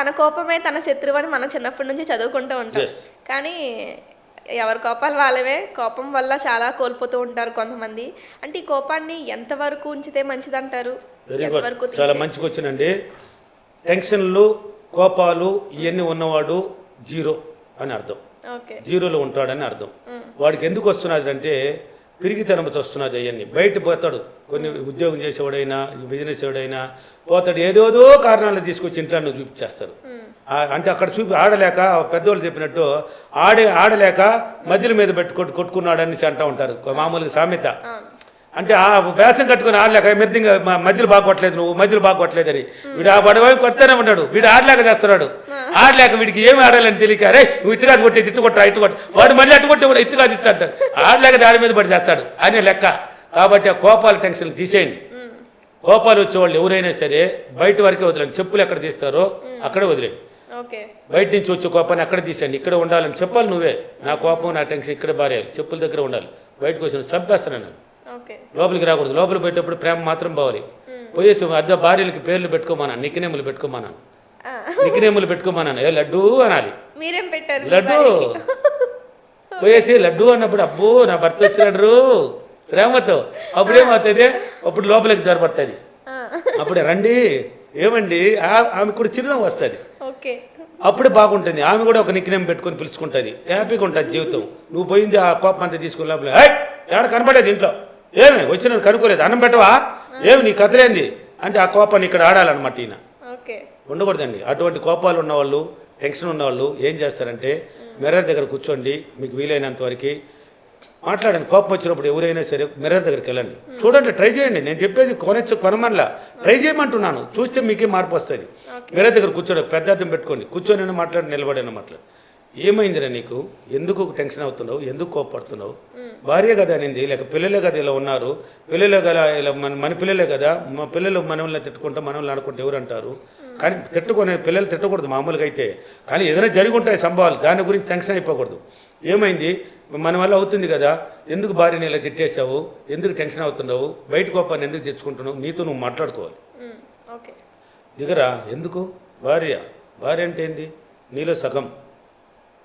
తన కోపమే తన శత్రువు అని మనం చిన్నప్పటి నుంచి చదువుకుంటూ ఉంటాం. కానీ ఎవరి కోపాలు వాళ్ళవే. కోపం వల్ల చాలా కోల్పోతూ ఉంటారు కొంతమంది. అంటే ఈ కోపాన్ని ఎంతవరకు ఉంచితే మంచిదంటారు? చాలా మంచి క్వశ్చన్ అండి. టెన్షన్లు కోపాలు ఇవన్నీ ఉన్నవాడు జీరో అని అర్థం. ఓకే. జీరోలో ఉంటాడని అర్థం. వాడికి ఎందుకు వస్తున్నది అంటే పిరిగితనంతో వస్తున్నది అవన్నీ బయట పోతాడు. కొన్ని ఉద్యోగం చేసేవాడైనా బిజినెస్ ఎవడైనా పోతాడు. ఏదోదో కారణాలు తీసుకొచ్చి ఇంట్లో నువ్వు చూపించేస్తారు అంటే అక్కడ చూపి ఆడలేక పెద్దోళ్ళు చెప్పినట్టు ఆడే ఆడలేక మధ్యల మీద పెట్టి కొట్టు కొట్టుకున్నాడని అంటూ ఉంటారు. మామూలుగా సామెత. అంటే ఆ వేషం కట్టుకుని ఆడలేక మిర్దింగా మధ్యలో బాగా కొట్టలేదు నువ్వు మధ్యలో బాగా కొట్టలేదు అని వీడు ఆ బడవైపు కొడతానే ఉన్నాడు. వీడు ఆడలేక చేస్తున్నాడు. ఆడలేక వీడికి ఏమి ఆడాలని తెలియక రే నువ్వు ఇట్టుగా కొట్టి ఇట్టు కొట్టరా ఇట్టు కొట్టు వాడు మళ్ళీ అట్టు కొట్టి కూడా ఇట్టుగా ఇట్టు అంటాడు. ఆడలేక దాని మీద పడి చేస్తాడు. అనే లెక్క. కాబట్టి ఆ కోపాలు టెన్షన్లు తీసేయండి. కోపాలు వచ్చేవాళ్ళు ఎవరైనా సరే బయట వరకే వదిలేండి. చెప్పులు ఎక్కడ తీస్తారో అక్కడే వదిలేండి బయట నుంచి వచ్చే కోపాన్ని అక్కడ తీసేయండి. ఇక్కడ ఉండాలని చెప్పాలి నువ్వే. నా కోపం నా టెన్షన్ ఇక్కడ బారేయాలి. చెప్పుల దగ్గర ఉండాలి. బయటకు వచ్చిన చంపేస్తాను లోపలికి రాకూడదు. లోపలికి పోయేటప్పుడు ప్రేమ మాత్రం పోవాలి. పోయేసి అద్దె భార్యలకి పేర్లు పెట్టుకోమన్నాను నిక్నేములు పెట్టుకోమన్నాను. నిక్నేములు పెట్టుకోమన్నాను. ఏ లడ్డు అనాలి. మీరేం పెట్టారు మీ లడ్డు? పోయేసి లడ్డు అన్నప్పుడు అబ్బో నా భర్త వచ్చినాడు ప్రేమతో. అప్పుడేమవుతుంది అప్పుడు లోపలికి జరపడుతుంది. అప్పుడే రండి. ఏమండి? ఆమె కూడా చిరునవ్వు వస్తుంది. అప్పుడే బాగుంటుంది. ఆమె కూడా ఒక నిక్నేమ్ పెట్టుకొని పిలుచుకుంటుంది. హ్యాపీగా ఉంటుంది జీవితం. నువ్వు పోయింది ఆ కోపం అంతా తీసుకుని లోపల. "ఏయ్, ఏడ కనపడేది ఇంట్లో? ఏమి? వచ్చిన కనుక్కోలేదు. అన్నం పెట్టవా? ఏమి? నీ కథలేంది? అంటే ఆ కోపాన్ని ఇక్కడ ఆడాలన్నమాట ఈయన. ఉండకూడదండి. అటువంటి కోపాలు ఉన్నవాళ్ళు టెన్షన్ ఉన్నవాళ్ళు ఏం చేస్తారంటే మిర్రర్ దగ్గర కూర్చోండి మీకు వీలైనంత వరకు మాట్లాడండి. కోపం వచ్చినప్పుడు ఎవరైనా సరే మిర్రర్ దగ్గరికి వెళ్ళండి. చూడండి ట్రై చేయండి. నేను చెప్పేది కొనచ్చు కొనమనలా. ట్రై చేయమంటున్నాను. చూస్తే మీకే మార్పు వస్తుంది. మిర్రర్ దగ్గర కూర్చోండి. పెద్ద అద్దం పెట్టుకోండి. కూర్చొని మాట్లాడి నిలబడైనా మాట్లాడు. ఏమైందిరా నీకు? ఎందుకు టెన్షన్ అవుతున్నావు? ఎందుకు కోపడుతున్నావు భార్య కదా అనేది లేక పిల్లలే కదా ఇలా ఉన్నారు? పిల్లలే కదా ఇలా మన మన పిల్లలే కదా మా పిల్లలు మనల్ని తిట్టుకుంటా మనల్ని ఆడుకుంటే ఎవరు అంటారు? కానీ తిట్టుకునే పిల్లలు తిట్టకూడదు మామూలుగా అయితే. కానీ ఏదైనా జరిగి ఉంటాయి సంభవాలు దాని గురించి టెన్షన్ అయిపోకూడదు. ఏమైంది? మన వల్ల అవుతుంది కదా ఎందుకు భార్యని ఇలా తిట్టేశావు? ఎందుకు టెన్షన్ అవుతున్నావు? బయట కోపాన్ని ఎందుకు తెచ్చుకుంటున్నావు? నీతో నువ్వు మాట్లాడుకోవాలి. దిగరా ఎందుకు? భార్య. భార్య అంటే ఏంది? నీలో సగం.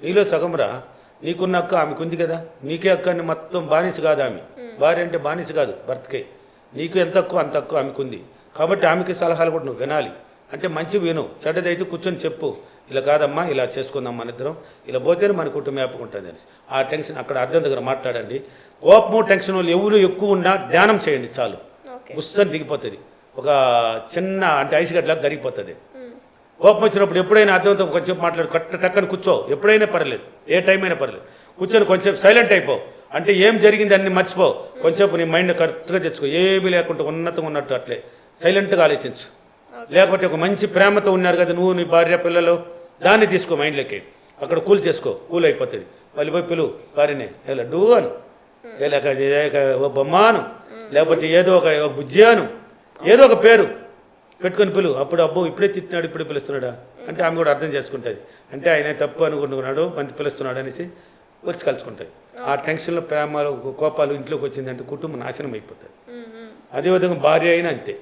నీలో సగం రా. నీకున్న అక్క ఆమెకుంది కదా. నీకే అక్క అని మొత్తం బానిస కాదు ఆమె. భార్య అంటే బానిస కాదు భర్తకే. నీకు ఎంత తక్కువ అంత తక్కువ ఆమెకుంది. కాబట్టి ఆమెకి సలహాలు కూడా నువ్వు వినాలి. అంటే మంచి విను. చెడ్డదైతే కూర్చొని చెప్పు. ఇలా కాదమ్మా ఇలా చేసుకుందాం మన ఇద్దరం. ఇలా పోతేనే మన కుటుంబం వ్యాపుకుంటుంది అని ఆ టెన్షన్ అక్కడ అర్థం దగ్గర మాట్లాడండి. కోపము టెన్షన్ వాళ్ళు ఎవరు ఎక్కువ ఉన్నా ధ్యానం చేయండి చాలు. ఓకే. బుస్సని దిగిపోతుంది. ఒక చిన్న అంటే ఐస్ గడ్డలా కరిగిపోతుంది కోపం వచ్చినప్పుడు ఎప్పుడైనా అర్థంతో కొంచెం మాట్లాడు కట్ట టక్కని కూర్చో. ఎప్పుడైనా పర్లేదు. ఏ టైం అయినా పర్లేదు. కూర్చొని కొంచెం సైలెంట్ అయిపో. అంటే ఏం జరిగింది అన్ని మర్చిపో. కొంచెం నీ మైండ్ కరెక్ట్గా తెచ్చుకో. ఏమీ లేకుండా ఉన్నతంగా ఉన్నట్టు అట్లే. సైలెంట్గా ఆలోచించు. లేకపోతే ఒక మంచి ప్రేమతో ఉన్నారు కదా నువ్వు నీ భార్య పిల్లలు దాన్ని తీసుకో మైండ్లోకి అక్కడ కూల్ చేసుకో. కూల్ అయిపోతుంది. మళ్ళీ పోయి పిలువు భార్యనే ఎలా డూ అను. లేక బొమ్మాను లేకపోతే ఏదో ఒక ఒక బుజ్జాను ఏదో ఒక పేరు. పెట్టుకొని పిలువు అప్పుడు అబ్బో ఇప్పుడే తిట్టినాడు ఇప్పుడే పిలుస్తున్నాడా? అంటే ఆమె కూడా అర్థం చేసుకుంటుంది. అంటే ఆయన తప్పు అనుకుంటున్నాడు మంచి పిలుస్తున్నాడు అనేసి వచ్చి కలుసుకుంటుంది. ఆ టెన్షన్లో ప్రేమలు కోపాలు ఇంట్లోకి వచ్చిందంటే కుటుంబం నాశనం అయిపోతుంది. అదేవిధంగా భార్య అయినా అంతే.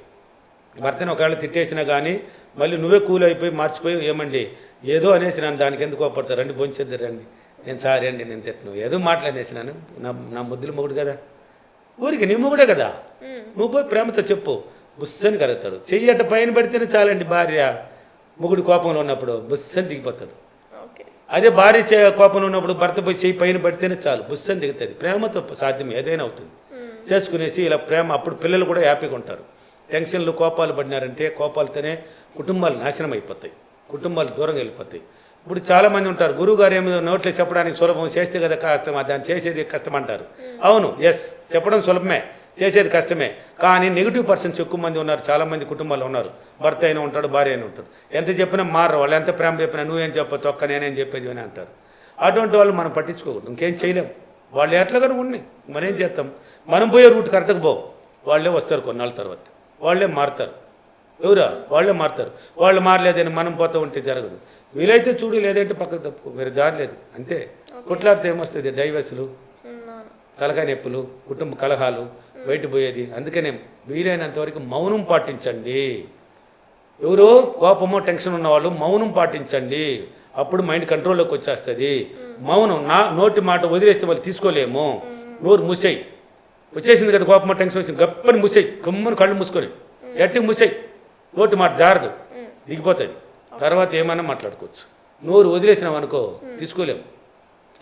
భర్తను ఒకవేళ తిట్టేసినా కానీ మళ్ళీ నువ్వే కూల్ అయిపోయి మార్చిపోయి ఏమండి? ఏదో అనేసి నన్ను దానికి ఎందుకు కోపడతారు రండి భోంచేద్దరు రండి. నేను సారీ అండి నేను తిట్టను. ఏదో మాట్లాడేసినాను నా నా ముద్దుల మొగుడు కదా? ఊరికి నీ మొగుడే కదా? నువ్వు పోయి ప్రేమతో చెప్పు. బుస్సని కలుగుతాడు చెయ్యట పైన పెడితేనే చాలండి భార్య. మొగుడు కోపంలో ఉన్నప్పుడు బుస్సని దిగిపోతాడు. అదే భార్య చే కోపంలో ఉన్నప్పుడు భర్త పోయి చెయ్యి పైన పడితేనే చాలు బుస్సని దిగుతుంది. ప్రేమతో సాధ్యం ఏదైనా అవుతుంది. చేసుకునేసి ఇలా ప్రేమ అప్పుడు పిల్లలు కూడా హ్యాపీగా ఉంటారు. టెన్షన్లు కోపాలు పడినారంటే కోపాలతోనే కుటుంబాలు నాశనం అయిపోతాయి. కుటుంబాలు దూరంగా వెళ్ళిపోతాయి. ఇప్పుడు చాలామంది ఉంటారు గురువు గారు ఏమో నోట్లో చెప్పడానికి సులభం చేస్తే కదా కష్టం దాన్ని చేసేది కష్టం అంటారు. అవును ఎస్ చెప్పడం సులభమే. చేసేది కష్టమే. కానీ నెగిటివ్ పర్సన్స్ ఎక్కువ మంది ఉన్నారు చాలామంది కుటుంబాలు ఉన్నారు. భర్త అయినా ఉంటాడు భార్య అయినా ఉంటాడు. ఎంత చెప్పినా మారరు వాళ్ళు ఎంత ప్రేమ చెప్పినా నువ్వేం చెప్పదు ఒక్క నేనేం చెప్పేది అని అంటారు. అటువంటి వాళ్ళు మనం పట్టించుకోకూడదు ఇంకేం చేయలేం. వాళ్ళు ఎట్లాగానే ఉన్నాయి మనం ఏం చేస్తాం? మనం పోయే రూట్ కరెక్ట్గా పోవు. వాళ్ళే వస్తారు కొన్నాళ్ళ తర్వాత. వాళ్ళే మారుతారు. ఎవరా? వాళ్ళే మారుతారు. వాళ్ళు మారలేదని మనం పోతూ ఉంటే జరగదు. వీలైతే చూడు లేదంటే పక్కకు తప్పుకో. వేరే దారి లేదు. అంతే. కొట్లాడితే ఏమొస్తుంది? డైవర్సులు తలకాయ నొప్పులు కుటుంబ కలహాలు బయట పోయేది అందుకనే వీలైనంత వరకు మౌనం పాటించండి. ఎవరు కోపమో టెన్షన్ ఉన్న వాళ్ళు మౌనం పాటించండి. అప్పుడు మైండ్ కంట్రోల్లోకి వచ్చేస్తుంది. మౌనం నా నోటి మాట వదిలేస్తే వాళ్ళు తీసుకోలేము. నోరు మూసేయి. వచ్చేసింది కదా కోపమో టెన్షన్ వచ్చింది గప్పని మూసేయి. గమ్మని కళ్ళు మూసుకొని. గట్టి మూసేయి. నోటి మాట జారదు. దిగిపోతుంది. తర్వాత ఏమైనా మాట్లాడుకోవచ్చు. నోరు వదిలేసినాం అనుకో తీసుకోలేము.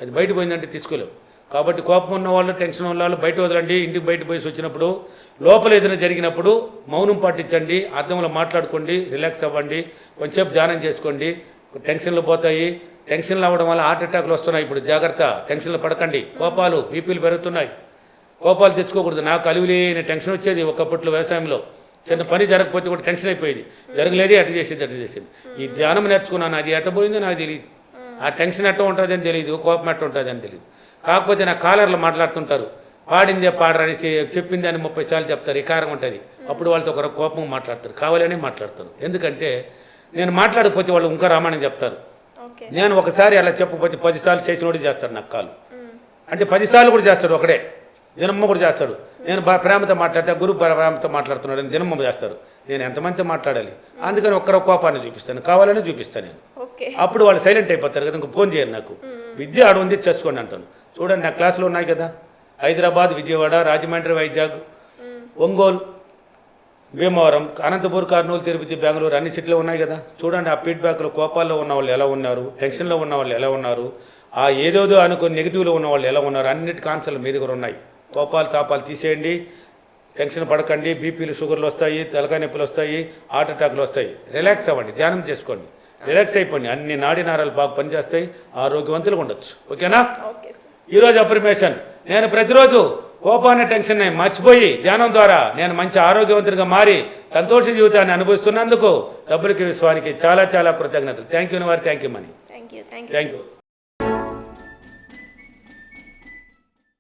అది బయట పోయిందంటే తీసుకోలేము. కాబట్టి కోపం ఉన్న వాళ్ళు టెన్షన్ ఉన్న వాళ్ళు బయట వదలండి. ఇంటికి బయట పోయి వచ్చినప్పుడు లోపల ఏదైనా జరిగినప్పుడు మౌనం పాటించండి. అర్థంలో మాట్లాడుకోండి రిలాక్స్ అవ్వండి. కొంచెంసేపు ధ్యానం చేసుకోండి. టెన్షన్లు పోతాయి. టెన్షన్లు అవ్వడం వల్ల హార్ట్ అటాక్లు వస్తున్నాయి. ఇప్పుడు జాగ్రత్త టెన్షన్లు పడకండి. కోపాలు బీపీలు పెరుగుతున్నాయి. కోపాలు తెచ్చుకోకూడదు. నాకు అలివిలేని టెన్షన్ వచ్చేది ఒకప్పట్లో వ్యవసాయంలో. చిన్న పని జరగకపోతే కూడా టెన్షన్ అయిపోయేది. జరగలేదే అటు చేసేది అటు చేసేది. ఈ ధ్యానం నేర్చుకున్నాను. అది ఎట్ట పోయిందో నాకు తెలియదు ఆ టెన్షన్ ఎట్ట ఉంటుందని తెలియదు కోపం ఎట్ట ఉంటుందని తెలియదు కాకపోతే నా కాలర్లు మాట్లాడుతుంటారు. పాడిందే పాడరని చెప్పింది అని ముప్పై సార్లు చెప్తారు. వికారం ఉంటుంది. అప్పుడు వాళ్ళతో ఒక కోపం మాట్లాడతారు. కావాలని మాట్లాడతారు. ఎందుకంటే నేను మాట్లాడకపోతే వాళ్ళు ఇంకా రామాయణం చెప్తారు. నేను ఒకసారి అలా చెప్పకపోతే పదిసార్లు చేసినోడు చేస్తాడు నాకు కాలు. అంటే పదిసార్లు కూడా చేస్తాడు ఒకడే. దినమ్మ కూడా చేస్తాడు. నేను బా- ప్రేమతో మాట్లాడితే గురు ప్ర- ప్రేమతో మాట్లాడుతున్నాడు అని దినమ్మ చేస్తారు నేను ఎంతమందితో మాట్లాడాలి? అందుకని ఒక్కరో కోపాన్ని చూపిస్తాను. కావాలని చూపిస్తాను నేను. అప్పుడు వాళ్ళు సైలెంట్ అయిపోతారు కదా ఇంకా ఫోన్ చేయరు నాకు. విద్య ఆడ ఉంది చేసుకోండి అంటాను చూడండి నా క్లాసులో ఉన్నాయి కదా. హైదరాబాద్ విజయవాడ రాజమండ్రి వైజాగ్ ఒంగోలు భీమవరం అనంతపూర్ కర్నూలు తిరుపతి బెంగళూరు అన్ని సిటీలో ఉన్నాయి కదా. చూడండి ఆ ఫీడ్బ్యాక్లో కోపాల్లో ఉన్న వాళ్ళు ఎలా ఉన్నారు టెన్షన్లో ఉన్న వాళ్ళు ఎలా ఉన్నారు ఆ ఏదోదో అనుకుని నెగిటివ్లో ఉన్న వాళ్ళు ఎలా ఉన్నారు అన్నిటి కాన్సర్లు మీ దగ్గర ఉన్నాయి. కోపాలు తాపాలు తీసేయండి టెన్షన్ పడకండి బీపీలు షుగర్లు వస్తాయి తలకాయ నొప్పులు వస్తాయి హార్ట్ అటాక్లు వస్తాయి. రిలాక్స్ అవ్వండి ధ్యానం చేసుకోండి. రిలాక్స్ అయిపోండి. అన్ని నాడి నారాలు బాగా పనిచేస్తాయి ఆరోగ్యవంతులుగా ఉండొచ్చు. ఓకేనా? ఈరోజు అప్రిమేషన్ నేను ప్రతిరోజు కోపాన్ని టెన్షన్ మర్చిపోయి ధ్యానం ద్వారా నేను మంచి ఆరోగ్యవంతుడిగా మారి సంతోష జీవితాన్ని అనుభవిస్తున్నందుకు డబ్బులకి విశ్వానికి చాలా చాలా కృతజ్ఞతలు. థ్యాంక్ యూ వారి థ్యాంక్ యూ మనీ థ్యాంక్ యూ